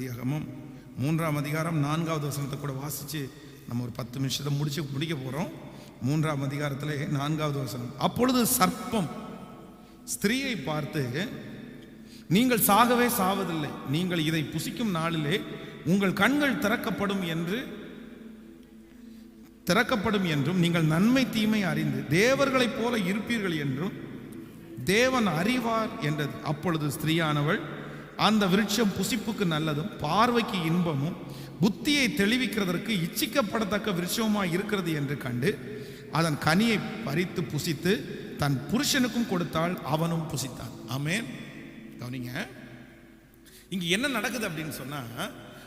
ஆதியாகமம் மூன்றாம் அதிகாரம் நான்காவது வசனத்தை கூட வாசித்து நம்ம ஒரு பத்து நிமிஷத்தை முடிச்சு முடிக்க போகிறோம் மூன்றாம் அதிகாரத்திலே நான்காவது வசனம். அப்பொழுது சர்ப்பம் ஸ்திரீயை பார்த்து நீங்கள் சாகவே சாவதில்லை. நீங்கள் இதை புசிக்கும் நாளிலே உங்கள் கண்கள் திறக்கப்படும் என்று திறக்கப்படும் என்றும் நீங்கள் நன்மை தீமை அறிந்து தேவர்களைப் போல இருப்பீர்கள் என்றும் தேவன் அறிவார் என்றது. அப்பொழுது ஸ்திரீயானவள் அந்த விருட்சம் புசிப்புக்கு நல்லதும் பார்வைக்கு இன்பமும் புத்தியை தெளிவிக்கிறதற்கு இச்சிக்கப்படத்தக்க விருட்சமாக இருக்கிறது என்று கண்டு அதன் கனியை பறித்து புசித்து தன் புருஷனுக்கும் கொடுத்தாள் அவனும் புசித்தான். ஆமேன். கவனிங்க. இங்க என்ன நடக்குது அப்படின்னு சொன்னா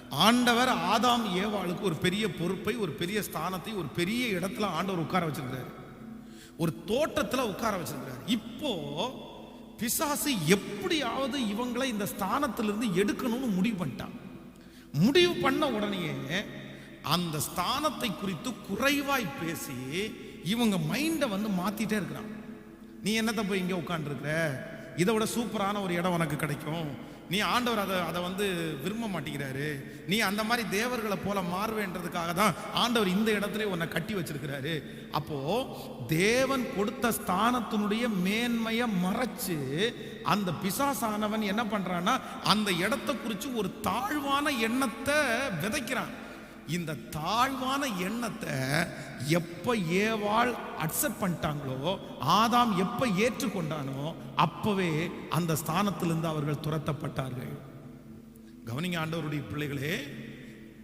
ஆண்டவர் ஆதாம் ஏவாளுக்கு ஒரு பெரிய பொறுப்பை ஒரு பெரிய ஸ்தானத்தை ஒரு பெரிய இடத்துல ஆண்டவர் உட்கார வச்சிருக்கிறார். ஒரு தோட்டத்தில் உட்கார வச்சிருக்கிறார். இப்போ பிசாசு எப்படியாவது இவங்களை இந்த ஸ்தானத்திலிருந்து எடுக்கணும்னு முடிவு பண்ணிட்டான். முடிவு பண்ண உடனேயே அந்த ஸ்தானத்தை குறித்து குறைவாய் பேசி இவங்க மைண்டை வந்து மாத்திட்டே இருக்கிறான். நீ என்னத்தை போய் இங்கே உட்காந்துருக்குற இதை விட சூப்பரான ஒரு இடம் உனக்கு கிடைக்கும். நீ ஆண்டவர் அதை அதை வந்து விரும்ப மாட்டேங்கிறாரு. நீ அந்த மாதிரி தேவர்களை போல மாறுவேன்றதுக்காக தான் ஆண்டவர் இந்த இடத்துல உன்னை கட்டி வச்சிருக்கிறாரு. அப்போ தேவன் கொடுத்த ஸ்தானத்தினுடைய மேன்மையை மறைச்சு அந்த பிசாசானவன் என்ன பண்றான்னா அந்த இடத்தை குறித்து ஒரு தாழ்வான எண்ணத்தை விதைக்கிறான். இந்த தாழ்வான எண்ணத்தை எப்ப ஏவாள் அக்செப்ட் பண்ணிட்டாங்களோ ஆதாம் எப்ப ஏற்றுக்கொண்டானோ அப்பவே அந்த ஸ்தானத்திலிருந்து அவர்கள் துரத்தப்பட்டார்கள். கவனிங்க ஆண்டவருடைய பிள்ளைகளே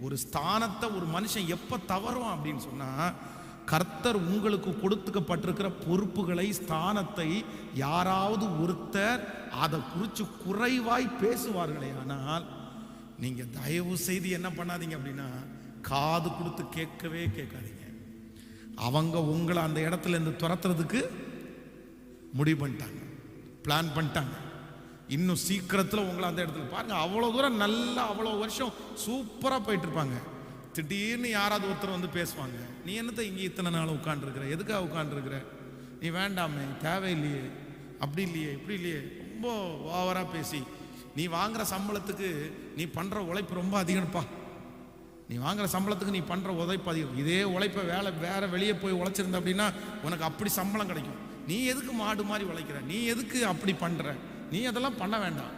ஒரு ஸ்தானத்தை ஒரு மனுஷன் எப்ப தவறும் அப்படின்னு சொன்னா கர்த்தர் உங்களுக்கு கொடுத்துக்கப்பட்டிருக்கிற பொறுப்புகளை ஸ்தானத்தை யாராவது ஒருத்தர் அதை குறித்து குறைவாய் பேசுவார்களே ஆனால் நீங்க தயவு செய்து என்ன பண்ணாதீங்க அப்படின்னா காது கொடுத்து கேட்கவே கேட்காதீங்க. அவங்க உங்களை அந்த இடத்துல இருந்து துரத்துறதுக்கு முடிவு பண்ணிட்டாங்க. பிளான் பண்ணிட்டாங்க. இன்னும் சீக்கிரத்தில் உங்களை அந்த இடத்துல பாருங்க அவ்வளோ தூரம் நல்லா அவ்வளோ வருஷம் சூப்பராக போயிட்டு இருப்பாங்க திடீர்னு யாராவது ஒருத்தர் வந்து பேசுவாங்க நீ என்னத்தை இங்கே இத்தனை நாள் உட்காந்துருக்குற எதுக்காக உட்காந்துருக்குற நீ வேண்டாமே தேவையில்லையே அப்படி இல்லையே இப்படி இல்லையே. ரொம்ப ஓவராக பேசி நீ வாங்குற சம்பளத்துக்கு நீ பண்ணுற உழைப்பு ரொம்ப அதிகம்ப்பா. நீ வாங்குற சம்பளத்துக்கு நீ பண்ணுற உழைப்பு அதிகம். இதே உழைப்பை வேலை வேற வெளியே போய் உழைச்சிருந்த அப்படின்னா உனக்கு அப்படி சம்பளம் கிடைக்கும். நீ எதுக்கு மாடு மாதிரி உழைக்கிற? நீ எதுக்கு அப்படி பண்ணுற நீ அதெல்லாம் பண்ண வேண்டாம்.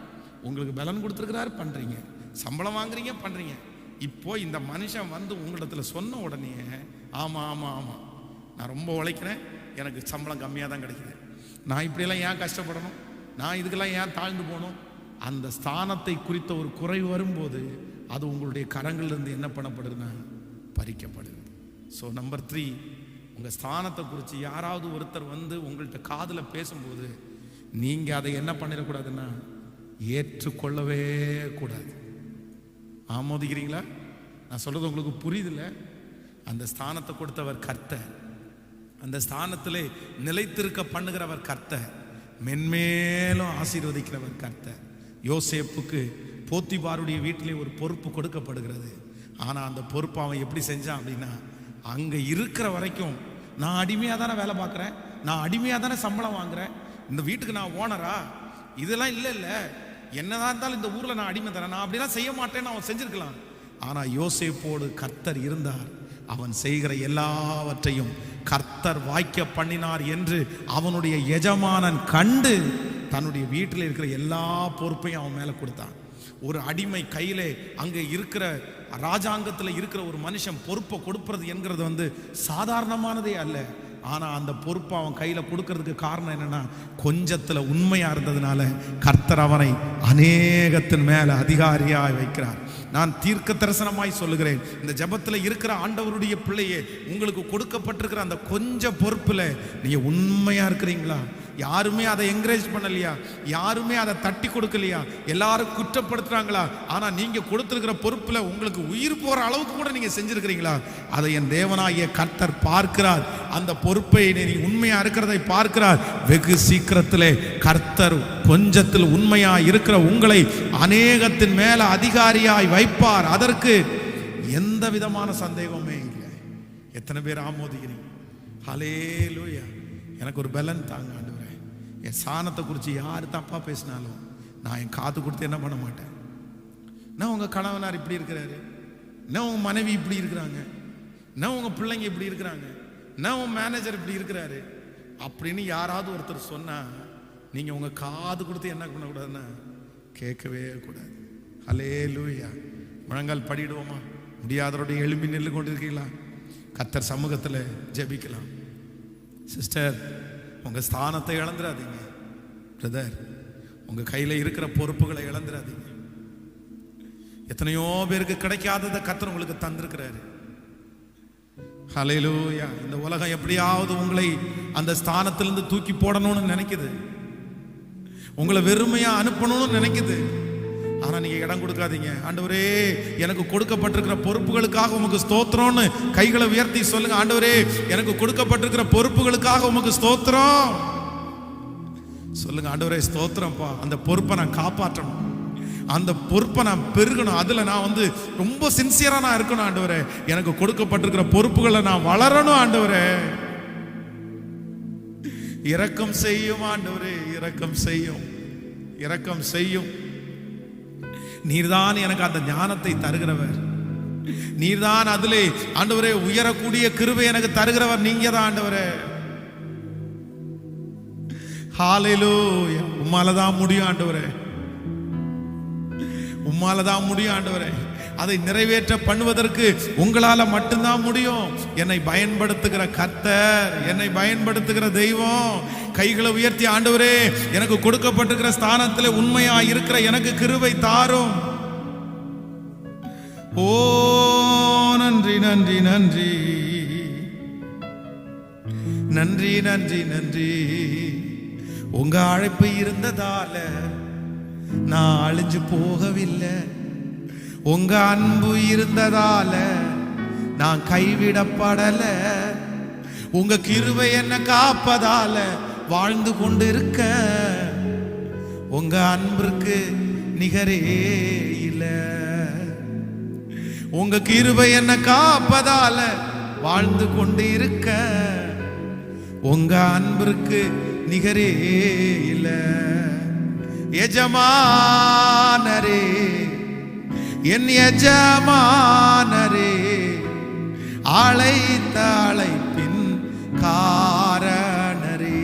உங்களுக்கு பலன் கொடுத்துருக்கிறாரு பண்ணுறீங்க சம்பளம் வாங்குறீங்க பண்ணுறீங்க இப்போ இந்த மனுஷன் வந்து உங்களிடத்துல சொன்ன உடனே ஆமாம் ஆமாம் ஆமாம் நான் ரொம்ப உழைக்கிறேன். எனக்கு சம்பளம் கம்மியாக தான் கிடைக்குது. நான் இப்படியெல்லாம் ஏன் கஷ்டப்படணும்? நான் இதுக்கெல்லாம் ஏன் தாழ்ந்து போகணும்? அந்த ஸ்தானத்தை குறித்த ஒரு குறை வரும்போது அது உங்களுடைய கரங்களிலிருந்து என்ன பண்ணப்படுதுன்னா பறிக்கப்படுது. ஸோ நம்பர் த்ரீ உங்கள் ஸ்தானத்தை குறித்து யாராவது ஒருத்தர் வந்து உங்கள்கிட்ட காதில் பேசும்போது நீங்கள் அதை என்ன பண்ணிடக்கூடாதுன்னா ஏற்றுக்கொள்ளவே கூடாது. ஆமோதிக்கிறீங்களா நான் சொல்கிறது உங்களுக்கு புரியுதுல்ல? அந்த ஸ்தானத்தை கொடுத்தவர் கர்த்த அந்த ஸ்தானத்தில் நிலைத்திருக்க பண்ணுகிறவர் கர்த்த மென்மேலும் ஆசீர்வதிக்கிறவர் கர்த்தர். யோசேப்புக்கு போத்திபாருடைய வீட்டிலே ஒரு பொறுப்பு கொடுக்கப்படுகிறது. ஆனால் அந்த பொறுப்பு அவன் எப்படி செஞ்சான் அப்படின்னா அங்கே இருக்கிற வரைக்கும் நான் அடிமையாக தானே வேலை பார்க்குறேன் நான் அடிமையாக தானே சம்பளம் வாங்குறேன் இந்த வீட்டுக்கு நான் ஓனரா? இதெல்லாம் இல்லை இல்லை. என்னதான் இருந்தாலும் இந்த ஊரில் நான் அடிமை தரேன் நான் அப்படிலாம் செய்ய மாட்டேன்னு அவன் செஞ்சிருக்கலாம். ஆனால் யோசேப்போடு கர்த்தர் இருந்தார். அவன் செய்கிற எல்லாவற்றையும் கர்த்தர் வாய்க்க பண்ணினார் என்று அவனுடைய எஜமானன் கண்டு தன்னுடைய வீட்டில் இருக்கிற எல்லா பொறுப்பையும் அவன் மேலே கொடுத்தான். ஒரு அடிமை கையில் அங்கே இருக்கிற ராஜாங்கத்தில் இருக்கிற ஒரு மனுஷன் பொறுப்பை கொடுப்பது என்கிறது வந்து சாதாரணமானதே அல்ல. ஆனால் அந்த பொறுப்பை அவன் கையில் கொடுக்கறதுக்கு காரணம் என்னன்னா கொஞ்சத்தில் உண்மையாக இருந்ததுனால கர்த்தர் அவனை அநேகத்தின் மேலே அதிகாரியாக வைக்கிறார். நான் தீர்க்க தரிசனமாய் சொல்லுகிறேன் இந்த ஜபத்தில் இருக்கிற ஆண்டவருடைய பிள்ளையே உங்களுக்கு கொடுக்கப்பட்டிருக்கிற அந்த கொஞ்ச பொறுப்பில் நீங்கள் உண்மையாக இருக்கிறீங்களா? யாருமே அதை என்கரேஜ் பண்ணலையா? யாருமே அதை தட்டி கொடுக்கலையா? எல்லாரும் குற்றப்படுத்துறாங்களா? ஆனால் நீங்கள் கொடுத்துருக்கிற பொறுப்பில் உங்களுக்கு உயிர் போகிற அளவுக்கு கூட நீங்க செஞ்சுருக்கிறீங்களா? அதை என் தேவனாகிய கர்த்தர் பார்க்கிறார். அந்த பொறுப்பை நீ உண்மையா இருக்கிறதை பார்க்கிறார். வெகு சீக்கிரத்திலே கர்த்தர் கொஞ்சத்தில் உண்மையா இருக்கிற உங்களை அநேகத்தின் மேல அதிகாரியாய் வைப்பார். அதற்கு எந்த விதமான சந்தேகமே இல்லை. எத்தனை பேர் ஆமோதிக்கிறீங்க? ஹலேலூயா எனக்கு ஒரு பலன் தாங்க என் சாணத்தை குறித்து யார் தப்பாக பேசினாலும் நான் என் காது கொடுத்து என்ன பண்ண மாட்டேன்? நான் உங்கள் கணவனார் இப்படி இருக்கிறாரு. நான் உங்கள் மனைவி இப்படி இருக்கிறாங்க. நான் உங்கள் பிள்ளைங்க இப்படி இருக்கிறாங்க. நான் உன் மேனேஜர் இப்படி இருக்கிறாரு. அப்படின்னு யாராவது ஒருத்தர் சொன்னால் நீங்கள் உங்கள் காது கொடுத்து என்ன பண்ணக்கூடாதுன்னா கேட்கவே கூடாது. ஹலே லூயா முழங்கால் படிடுவோமா? முடியாதவருடைய எலும்பி நின்று கொண்டிருக்கீங்களா? கத்தர் சமூகத்தில் ஜெபிக்கலாம். சிஸ்டர் உங்கள் ஸ்தானத்தை இழந்துடாதீங்க. பிரதர் உங்கள் கையில் இருக்கிற பொறுப்புகளை இழந்துடாதீங்க. எத்தனையோ பேருக்கு கிடைக்காததை கத்தர் உங்களுக்கு தந்திருக்கிறாரு. ஹலையிலூயா இந்த உலகம் எப்படியாவது உங்களை அந்த ஸ்தானத்திலிருந்து தூக்கி போடணும்னு நினைக்குது. உங்களை வெறுமையா அனுப்பணும்னு நினைக்குது. ஆனா நீங்க இடம் கொடுக்காதீங்க. ஆண்டவரே எனக்கு கொடுக்கப்பட்டிருக்கிற பொறுப்புகளுக்காக உமக்கு ஸ்தோத்திரம்னு கைகளை உயர்த்தி சொல்லுங்க. ஆண்டவரே எனக்கு கொடுக்கப்பட்டிருக்கிற பொறுப்புகளுக்காக உமக்கு ஸ்தோத்திரம். சொல்லுங்க ஆண்டவரே ஸ்தோத்திரம்ப்பா. அந்த பொறுப்பை நான் காப்பாற்றணும். அந்த பொறுப்பை நான் பெருகணும். அதில் நான் வந்து ரொம்ப சின்சியராக நான் இருக்கணும் ஆண்டவரே. எனக்கு கொடுக்கப்பட்டிருக்கிற பொறுப்புகளை நான் வளரணும் ஆண்டவரே. இரக்கம் செய்யும் ஆண்டவரே. இரக்கம் செய்யும். இரக்கம் செய்யும். நீர்தான் எனக்கு அந்த ஞானத்தை தருகிறவர். நீர்தான் அதிலே ஆண்டவரே உயரக்கூடிய கிருவை எனக்கு தருகிறவர். நீங்க தான் ஆண்டவரே. ஹalleluya உம்மால தான் முடியும் ஆண்டவரே. உம்மால தான் முடியும் ஆண்டவரே. அதை நிறைவேற்ற பண்ணுவதற்கு உங்களால மட்டும்தான் முடியும். என்னை பயன்படுத்துகிற கத்தர் என்னை பயன்படுத்துகிற தெய்வம் கைகளை உயர்த்தி ஆண்டவரே எனக்கு கொடுக்கப்பட்டிருக்கிற ஸ்தானத்தில் உண்மையா இருக்கிற எனக்கு கிருவை தாரும். ஓ நன்றி நன்றி நன்றி. நன்றி நன்றி நன்றி. உங்க அழைப்பு இருந்ததால நான் அழிஞ்சு போகவில்லை. உங்க அன்பு இருந்ததால நான் கைவிடப்படல. உங்க கிருவை என்ன காப்பதால வாழ்ந்து கொண்டு இருக்க உங்க அன்பிற்கு நிகரே இல்ல. உங்க கிருபை என்ன காப்பதால வாழ்ந்து கொண்டு இருக்க உங்க அன்பிற்கு நிகரே இல்ல. எஜமானரே என் எஜமானரே அழைத்த அழைப்பின் காரணரே.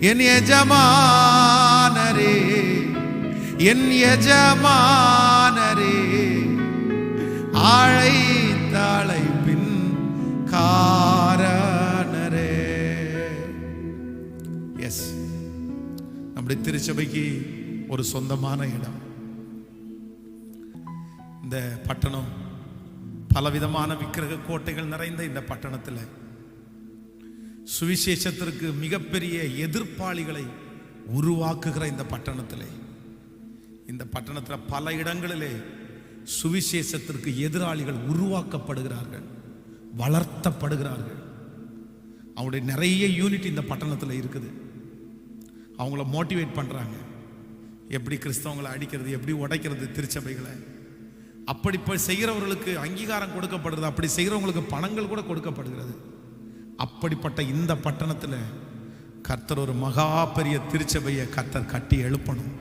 என் எஜமானரே என் எஜமானரே அழைத்த எஸ் நம்முடைய திருச்சபைக்கு ஒரு சொந்தமான இடம். இந்த பட்டணம் பலவிதமான விக்கிரக கோட்டைகள் நிறைந்த இந்த பட்டணத்தில். சுவிசேஷத்திற்கு மிகப்பெரிய எதிர்ப்பாளிகளை உருவாக்குகிற இந்த பட்டணத்தில். இந்த பட்டணத்தில் பல இடங்களிலே சுவிசேஷத்திற்கு எதிராளிகள் உருவாக்கப்படுகிறார்கள் வளர்த்தப்படுகிறார்கள். அவருடைய நிறைய யூனிட் இந்த பட்டணத்தில் இருக்குது. அவங்கள மோட்டிவேட் பண்ணுறாங்க எப்படி கிறிஸ்தவங்களை அடிக்கிறது எப்படி உடைக்கிறது திருச்சபைகளை. அப்படி இப்போ செய்கிறவர்களுக்கு அங்கீகாரம் கொடுக்கப்படுறது அப்படி செய்கிறவங்களுக்கு பணங்கள் கூட கொடுக்கப்படுகிறது. அப்படிப்பட்ட இந்த பட்டணத்தில் கர்த்தர் ஒரு மகா பெரிய திருச்சபையை கர்த்தர் கட்டி எழுப்பணும்.